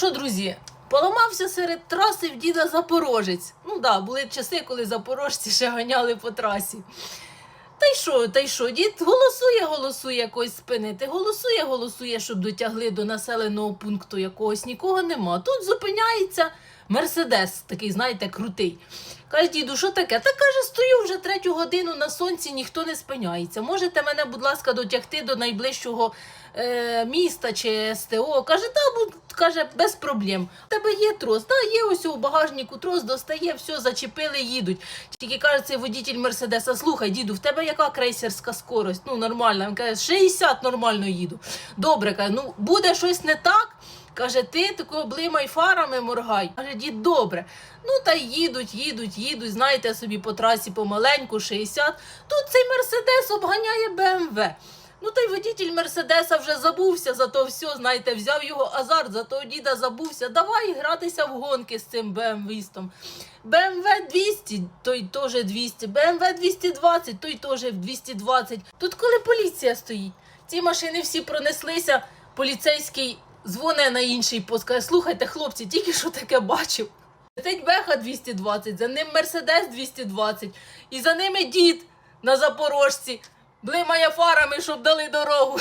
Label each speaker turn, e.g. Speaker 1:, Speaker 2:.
Speaker 1: що, друзі, поламався серед траси в діда Запорожець. Ну так, да, були часи, коли запорожці ще ганяли по трасі. Та й що, та й що, дід голосує, голосує якось спинити, голосує, голосує, щоб дотягли до населеного пункту якогось, нікого нема. Тут зупиняється Мерседес, такий, знаєте, крутий. Каже, діду, що таке? Та каже, стою вже третю годину на сонці, ніхто не спиняється. Можете мене, будь ласка, дотягти до найближчого е, міста чи СТО? Каже, та будь, каже, без проблем. У тебе є трос, та є ось у багажнику трос, достає, все, зачепили, їдуть. Тільки каже цей водитель Мерседеса, слухай, діду, в тебе яка крейсерська скорость? Ну, нормальна. Він каже, 60 нормально їду. Добре, каже, ну буде щось не так. Каже, ти тако блимай фарами моргай. Каже, дід, добре. Ну та їдуть, їдуть, їдуть, знаєте собі по трасі помаленьку, 60. Тут цей Мерседес обганяє БМВ. Ну та й водитель Мерседеса вже забувся за то все, знаєте, взяв його азарт, за того діда забувся. Давай гратися в гонки з цим БМВістом. БМВ 200, той теж 200, БМВ 220, той теж 220. Тут коли поліція стоїть, ці машини всі пронеслися, поліцейський дзвоне на інший пост, слухайте, хлопці, тільки що таке бачив. Летить Беха 220, за ним Мерседес 220, і за ними дід на запорожці блимає фарами, щоб дали дорогу.